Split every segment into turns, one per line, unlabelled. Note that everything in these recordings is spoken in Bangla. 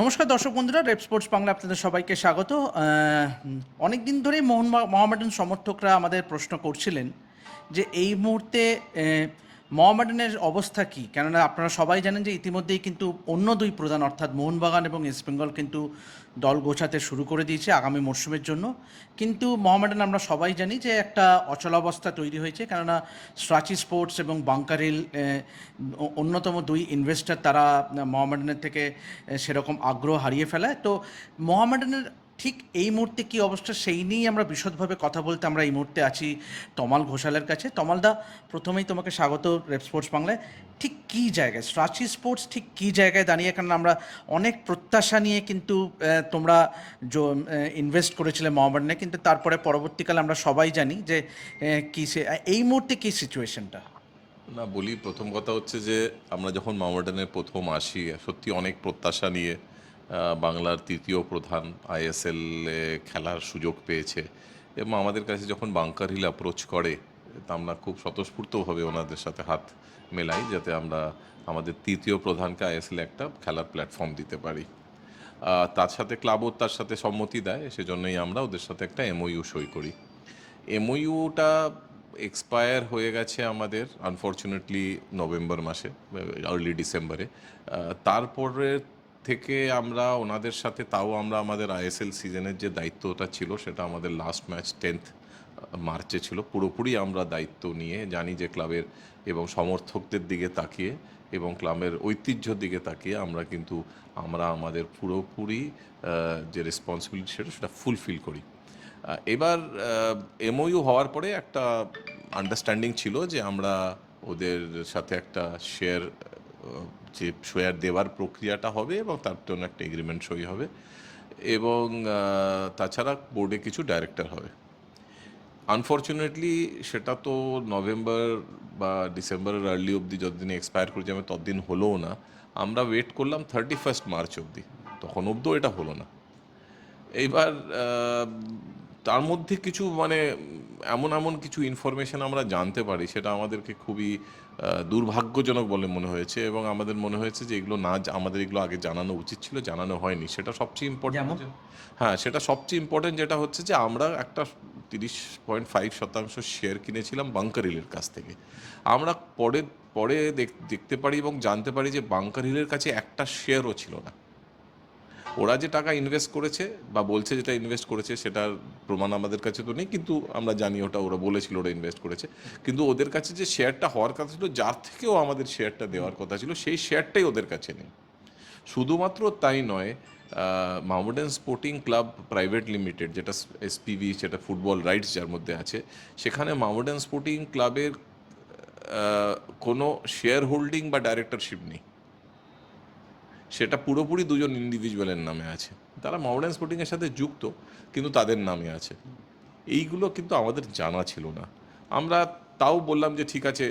নমস্কার দর্শক বন্ধুরা, রেপ স্পোর্টস বাংলা আপনাদের সবাইকে স্বাগত। অনেক দিন ধরেই মোহন মোহামেডান সমর্থকরা আমাদের প্রশ্ন করছিলেন যে এই মুহূর্তে মোহামেডানের অবস্থা কী? কেননা আপনারা সবাই জানেন যে ইতিমধ্যেই কিন্তু অন্য দুই প্রধান, অর্থাৎ মোহনবাগান এবং ইস্টবেঙ্গল কিন্তু দল গোছাতে শুরু করে দিয়েছে আগামী মরশুমের জন্য। কিন্তু মোহামেডান আমরা সবাই জানি যে একটা অচলাবস্থা তৈরি হয়েছে, কেননা স্ট্রাচি স্পোর্টস এবং বাংকারিল অন্যতম দুই ইনভেস্টর তারা মোহামেডানের থেকে সেরকম আগ্রহ হারিয়ে ফেলায়। তো মোহামেডানের ঠিক এই মুহূর্তে কি অবস্থা? সেই নিয়েই আমরা বিশদভাবে কথা বলতে আমরা এই মুহূর্তে আছি তমাল ঘোষালের কাছে। তমালদা, প্রথমেই তোমাকে স্বাগত রেপ স্পোর্টস বাংলায়। ঠিক কী জায়গায়? স্ট্রাচি স্পোর্টস ঠিক কী জায়গায় দাঁড়িয়ে? কারণ আমরা অনেক প্রত্যাশা নিয়ে কিন্তু তোমরা ইনভেস্ট করেছিলে মোহামেডানে কিন্তু তারপরে পরবর্তীকালে আমরা সবাই জানি যে কী এই মুহূর্তে কী সিচুয়েশনটা
না, বলি প্রথম কথা হচ্ছে যে, আমরা যখন মামাডানের প্রথম আসি, সত্যি অনেক প্রত্যাশা নিয়ে বাংলার তৃতীয় প্রধান আইএসএল খেলার সুযোগ পেয়েছে। এবং আমাদের কাছে যখন বাংকার হিল অ্যাপ্রোচ করে তা আমরা খুব স্বতঃস্ফূর্তভাবে ওনাদের সাথে হাত মেলাই, যাতে আমরা আমাদের তৃতীয় প্রধানকে আইএসএল একটা খেলার প্ল্যাটফর্ম দিতে পারি। তার সাথে ক্লাবও তার সাথে সম্মতি দেয়, সেজন্যই আমরা ওদের সাথে একটা এমওইউ সই করি। এমওইউটা এক্সপায়ার হয়ে গেছে আমাদের আনফর্চুনেটলি নভেম্বর মাসে আর্লি ডিসেম্বরে তারপরে থেকে আমরা, ওনাদের সাথে, তাও আমরা আমাদের আইএসএল সিজনের যে দায়িত্বটা ছিল, সেটা আমাদের লাস্ট ম্যাচ টেন্থ মার্চে ছিল। পুরোপুরি আমরা দায়িত্ব নিয়ে জানি যে ক্লাবের এবং সমর্থকদের দিকে তাকিয়ে এবং ক্লাবের ঐতিহ্যর দিকে তাকিয়ে আমরা কিন্তু, আমরা আমাদের পুরোপুরি যে রেসপন্সিবিলিটি সেটা সেটা ফুলফিল করি। এবার এমওইউ হওয়ার পরে একটা আন্ডারস্ট্যান্ডিং ছিল যে আমরা ওদের সাথে একটা শেয়ার যে শেয়ার দেওয়ার প্রক্রিয়াটা হবে এবং তার জন্য একটা এগ্রিমেন্ট সই হবে এবং তাছাড়া বোর্ডে কিছু ডাইরেক্টর হবে। আনফর্চুনেটলি সেটা তো নভেম্বর বা ডিসেম্বরের আর্লি অবধি যতদিন এক্সপায়ার করে যাবে ততদিন হলোও না। আমরা ওয়েট করলাম থার্টি ফার্স্ট মার্চ অবধি। তখন অবধিও এটা হলো না। এইবার তার মধ্যে কিছু মানে এমন এমন কিছু ইনফরমেশন আমরা জানতে পারি সেটা আমাদেরকে খুবই দুর্ভাগ্যজনক বলে মনে হয়েছে এবং আমাদের মনে হয়েছে যে এগুলো না আমাদের এগুলো আগে জানানো উচিত ছিল জানানো হয়নি। সেটা সবচেয়ে ইম্পর্টেন্ট হ্যাঁ সেটা সবচেয়ে ইম্পর্টেন্ট যেটা হচ্ছে যে আমরা একটা তিরিশ পয়েন্ট ফাইভ শতাংশ শেয়ার কিনেছিলাম বাংকার হিলের কাছ থেকে। আমরা পরে পরে দেখ- দেখতে পারি এবং জানতে পারি যে বাংকার হিলের কাছে একটা শেয়ারও ছিল না। ওরা যে টাকা ইনভেস্ট করেছে বা বলছে যেটা ইনভেস্ট করেছে সেটার প্রমাণ আমাদের কাছে তো নেই, কিন্তু আমরা জানি ওটা, ওরা বলেছিল ওরা ইনভেস্ট করেছে। কিন্তু ওদের কাছে যে শেয়ারটা হওয়ার কথা ছিল, যার থেকেও আমাদের শেয়ারটা দেওয়ার কথা ছিল, সেই শেয়ারটাই ওদের কাছে নেই। শুধুমাত্র তাই নয় Mountain Sporting Club Private Limited যেটা এসপিভি যেটা ফুটবল রাইটস যার মধ্যে আছে, সেখানে মাউন্টেন স্পোর্টিং ক্লাবের কোনো শেয়ার হোল্ডিং বা ডাইরেক্টরশিপ নেই। সেটা পুরোপুরি দুজন ইন্ডিভিজুয়ালের নামে আছে। তারা মাউন্টেন স্পোর্টিংয়ের সাথে যুক্ত কিন্তু তাদের নামে আছে। এইগুলো কিন্তু আমাদের জানা ছিল না। আমরা তাও বললাম যে ঠিক আছে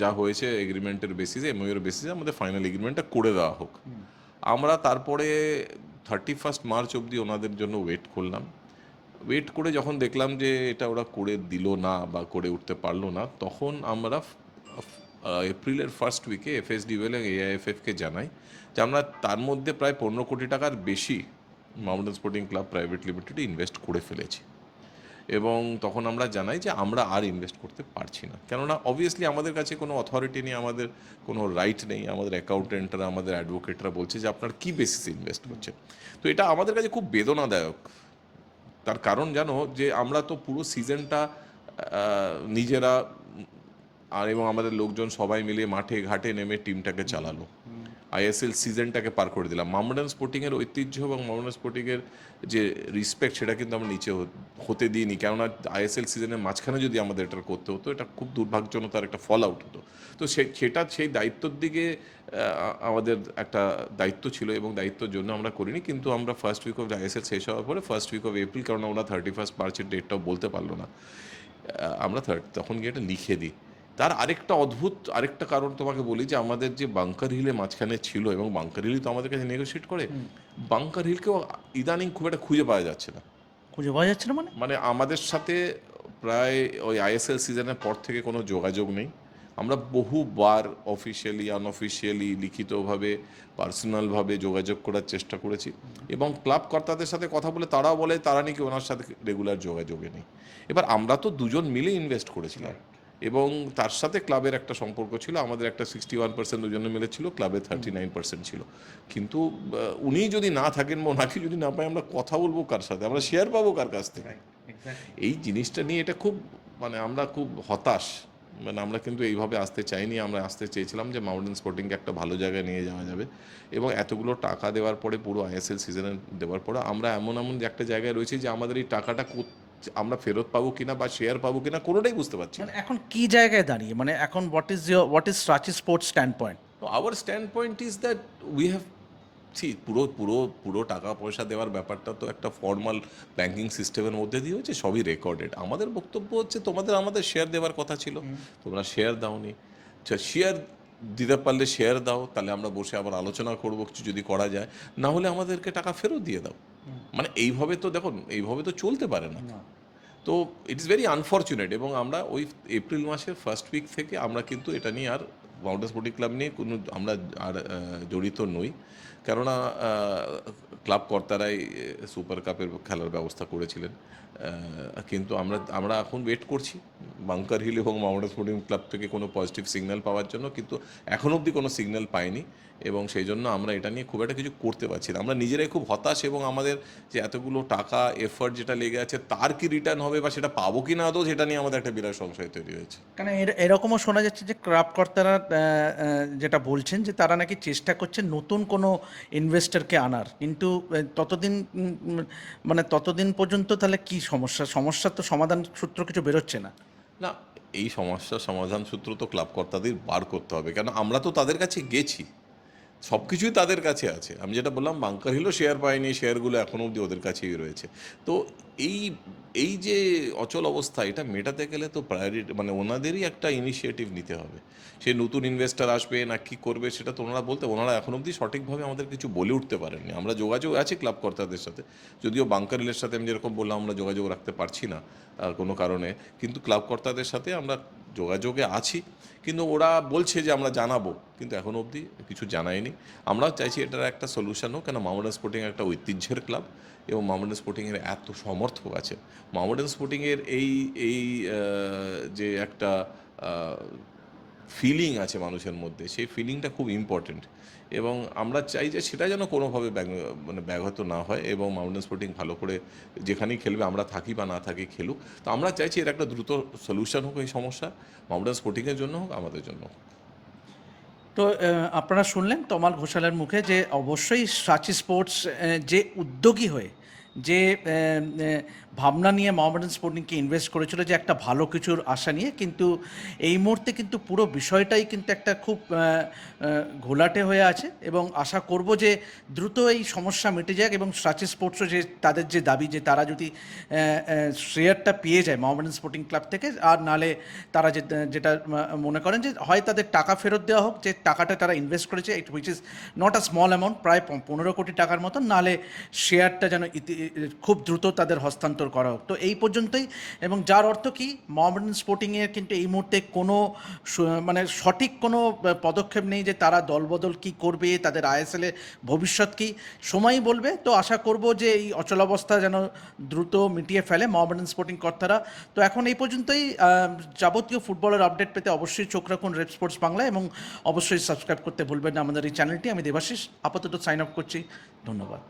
যা হয়েছে এগ্রিমেন্টের বেসিসে এমওইয়ের বেসিসে আমাদের ফাইনাল এগ্রিমেন্টটা করে দেওয়া হোক। আমরা তারপরে থার্টি ফার্স্ট মার্চ অবধি ওনাদের জন্য ওয়েট করলাম। ওয়েট করে যখন দেখলাম যে এটা ওরা করে দিল না বা করে উঠতে পারল না তখন আমরা এপ্রিলের ফার্স্ট উইকে এফএসডি এবং এআইএফএফকে জানাই যে আমরা তার মধ্যে প্রায় পনেরো কোটি টাকার বেশি মাউন্টেন স্পোর্টিং ক্লাব প্রাইভেট লিমিটেডে ইনভেস্ট করে ফেলেছি। এবং তখন আমরা জানাই যে আমরা আর ইনভেস্ট করতে পারছি না। কেননা অবভিয়াসলি আমাদের কাছে কোনো অথরিটি নেই, আমাদের কোনো রাইট নেই, আমাদের অ্যাকাউন্টেন্টরা আমাদের অ্যাডভোকেটরা বলছে যে আপনার কী বেসিসে ইনভেস্ট করছেন। তো এটা আমাদের কাছে খুব বেদনাদায়ক। তার কারণ জানো যে আমরা তো পুরো সিজনটা নিজেরা আর এবং আমাদের লোকজন সবাই মিলে মাঠে ঘাটে নেমে টিমটাকে চালালো। আইএসএল সিজনটাকে পার করে দিলাম। মামডান স্পোর্টিংয়ের ঐতিহ্য এবং মামডান স্পোর্টিংয়ের যে রিসপেক্ট সেটা কিন্তু আমরা নিচে হতে দিইনি। কেননা আইএসএল সিজনের মাঝখানে যদি আমাদের এটা করতে হতো, এটা খুব দুর্ভাগ্যজনতার একটা ফল আউট হতো। তো সেটা সেই দায়িত্বর দিকে আমাদের একটা দায়িত্ব ছিল এবং দায়িত্বের জন্য আমরা করিনি। কিন্তু আমরা ফার্স্ট উইক অফ আইএসএল শেষ হওয়ার পরে ফার্স্ট উইক অফ এপ্রিল কারণ ওরা থার্টি ফার্স্ট মার্চের ডেটটাও বলতে পারল না। আমরা তখন গিয়ে এটা লিখে দিই। তার আরেকটা অদ্ভুত আরেকটা কারণ তোমাকে বলি যে আমাদের যে বাংকার হিলে মাঝখানে ছিল এবং বাংকার হিলই তো আমাদের কাছে নেগোসিয়েট করে বাংকার হিলকেও ইদানিং খুব একটা খুঁজে পাওয়া যাচ্ছে না।
খুঁজে পাওয়া যাচ্ছে না মানে?
মানে আমাদের সাথে প্রায় ওই আইএসএল সিজনের পর থেকে কোনো যোগাযোগ নেই। আমরা বহুবার অফিসিয়ালি আনঅফিসিয়ালি লিখিতভাবে পার্সোনালভাবে যোগাযোগ করার চেষ্টা করেছি এবং ক্লাব কর্তাদের সাথে কথা বলে তারাও বলে তারা নাকি ওনার সাথে রেগুলার যোগাযোগে নেই। এবার আমরা তো দুজন মিলে ইনভেস্ট করেছিলাম। এবং তার সাথে ক্লাবের একটা সম্পর্ক ছিল আমাদের একটা সিক্সটি ওয়ান পার্সেন্ট দুজনে মিলে ছিল ক্লাবে থার্টি নাইন পার্সেন্ট ছিল। কিন্তু উনি যদি না থাকেন বা ওনাকে যদি না পাই আমরা কথা বলব কার সাথে? আমরা শেয়ার পাবো কার কাছ থেকে? এই জিনিসটা নিয়ে এটা খুব মানে আমরা খুব হতাশ। মানে আমরা কিন্তু এইভাবে আসতে চাইনি আমরা আসতে চেয়েছিলাম যে মাউন্টেন স্পোর্টিংকে একটা ভালো জায়গায় নিয়ে যাওয়া যাবে। এবং এতগুলো টাকা দেওয়ার পরে পুরো আইএসএল সিজনে দেওয়ার পরে আমরা এমন এমন যে একটা জায়গায় রয়েছি যে আমাদের এই টাকাটা কো- আমরা ফেরত পাবো কিনা বা শেয়ার পাবো কিনা কোনোটাই বুঝতে পারছি না।
মানে এখন কি জায়গায় দাঁড়িয়ে? মানে এখন what is what is Ranchi sports stand point
our stand point is that we have see পুরো পুরো পুরো টাকা পয়সা দেওয়ার ব্যাপারটা তো একটা ফর্মাল ব্যাংকিং সিস্টেমের মধ্যে দিয়ে হচ্ছে সবই রেকর্ডেড আমাদের বক্তব্য হচ্ছে তোমাদের আমাদের শেয়ার দেওয়ার কথা ছিল। তোমরা শেয়ার দাওনি। শেয়ার দিতে পারলে শেয়ার দাও তাহলে আমরা বসে আবার আলোচনা করব কিছু যদি করা যায়। না হলে আমাদেরকে টাকা ফেরত দিয়ে দাও। মানে এইভাবে তো দেখুন এইভাবে তো চলতে পারে না। তো ইট ইস ভেরি আনফর্চুনেট এবং আমরা ওই এপ্রিল মাসের ফার্স্ট উইক থেকে আমরা কিন্তু এটা নিয়ে আর মাউন্টেন স্পোর্টিং ক্লাব নিয়ে কোনো আমরা আর জড়িত নই। কেননা ক্লাব কর্তারাই সুপার কাপের খেলার ব্যবস্থা করেছিলেন। কিন্তু আমরা আমরা এখন ওয়েট করছি। বাংকার হিল এবং মাউন্টেন স্পোর্টিং ক্লাব থেকে কোনো পজিটিভ সিগন্যাল পাওয়ার জন্য কিন্তু এখন অবধি কোনো সিগন্যাল পাইনি। এবং সেই জন্য আমরা এটা নিয়ে খুব একটা কিছু করতে পারছি না। আমরা নিজেরাই খুব হতাশ এবং আমাদের যে এতগুলো টাকা এফার্ট যেটা লেগে আছে তার কি রিটার্ন হবে বা সেটা পাবো কি না আদৌ সেটা নিয়ে আমাদের একটা বিরাট সংশয় তৈরি হয়েছে।
কারণ এর- এরকমও শোনা যাচ্ছে যে ক্রাফকর্তারা আহ, আহ, যেটা বলছেন যে তারা নাকি চেষ্টা করছে নতুন কোনো ইনভেস্টরকে আনার। কিন্তু ততদিন মানে ততদিন পর্যন্ত তাহলে কি সমস্যা? সমস্যা তো সমাধান সূত্র কিছু বেরোচ্ছে না।
না, এই সমস্যার সমাধান সূত্র তো ক্লাব কর্তাদের বার করতে হবে। কেন, আমরা তো তাদের কাছে গেছি। সব কিছুই তাদের কাছে আছে। আমি যেটা বললাম বাংকার হিলও শেয়ার পায়নি শেয়ারগুলো এখনও অবধি ওদের কাছেই রয়েছে। তো এই এই যে অচল অবস্থা, এটা মেটাতে গেলে তো প্রায়োরিটি মানে ওনাদেরই একটা ইনিশিয়েটিভ নিতে হবে। সে নতুন ইনভেস্টার আসবে না কি করবে, সেটা তো ওনারা বলতে, ওনারা এখন অবধি সঠিকভাবে আমাদের কিছু বলে উঠতে পারেননি। আমরা যোগাযোগ, আছে ক্লাব কর্তাদের সাথে। যদিও বাংকার হিলের সাথে আমি যেরকম বললাম, আমরা যোগাযোগ রাখতে পারছি না কোনো কারণে। কিন্তু ক্লাব কর্তাদের সাথে আমরা যোগাযোগে আছি, কিন্তু ওরা বলছে যে আমরা জানাব, কিন্তু এখন অবধি কিছু জানায়নি। আমরাও চাইছি এটার একটা সলিউশন হোক, কেন মামুডান স্পোর্টিং একটা ঐতিহ্যের ক্লাব এবং মামুডান স্পোর্টিংয়ের এত সমর্থক আছে। মামুডান স্পোর্টিংয়ের এই এই যে একটা ফিলিং আছে মানুষের মধ্যে, সেই ফিলিংটা খুব ইম্পর্টেন্ট এবং আমরা চাই যে সেটা যেন কোনোভাবে মানে ব্যাঘাত না হয় এবং মাউন্টেন স্পোর্টিং ভালো করে যেখানেই খেলবে আমরা থাকি বা না থাকি খেলুক। তো আমরা চাইছি এর একটা দ্রুত সলিউশন হোক এই সমস্যা মাউন্টেন স্পোর্টিংয়ের জন্য হোক, আমাদের জন্য
তো আপনারা শুনলেন তমাল ঘোষালের মুখে যে অবশ্যই সাচি স্পোর্টস যে উদ্যোগী হয়ে যে ভাবনা নিয়ে মোহামেডান স্পোর্টিংকে ইনভেস্ট করেছিল যে একটা ভালো কিছুর আশা নিয়ে, কিন্তু এই মুহূর্তে কিন্তু পুরো বিষয়টাই কিন্তু একটা খুব ঘোলাটে হয়ে আছে এবং আশা করব যে দ্রুত এই সমস্যা মিটে যাক এবং সাচি স্পোর্টসও যে, তাদের যে দাবি যে তারা যদি শেয়ারটা পেয়ে যায় মোহামেডান স্পোর্টিং ক্লাব থেকে, আর নালে তারা যে, যেটা মনে করেন যে হয় তাদের টাকা ফেরত দেওয়া হোক, যে টাকাটা তারা ইনভেস্ট করেছে which is not a small amount প্রায় পনেরো কোটি টাকার মতন, নালে শেয়ারটা যেন ইতি- খুব দ্রুত তাদের হস্তান্তর করা হোক। তো এই পর্যন্তই, এবং যার অর্থ কি মোহামেডান স্পোর্টিংয়ের কিন্তু এই মুহূর্তে কোনো মানে সঠিক কোনো পদক্ষেপ নেই যে তারা দলবদল কি করবে, তাদের আইএসএলে ভবিষ্যৎ কি। সময়ই বলবে। তো আশা করব যে এই অচলাবস্থা যেন দ্রুত মিটিয়ে ফেলে মোহামেডান স্পোর্টিং কর্তারা। তো এখন এই পর্যন্তই যাবতীয় ফুটবলের আপডেট পেতে অবশ্যই চোখ রাখুন রেড স্পোর্টস বাংলা, এবং অবশ্যই সাবস্ক্রাইব করতে ভুলবেন না আমাদের এই চ্যানেলটি আমি দেবাশিস, আপাতত সাইন আপ করছি। ধন্যবাদ।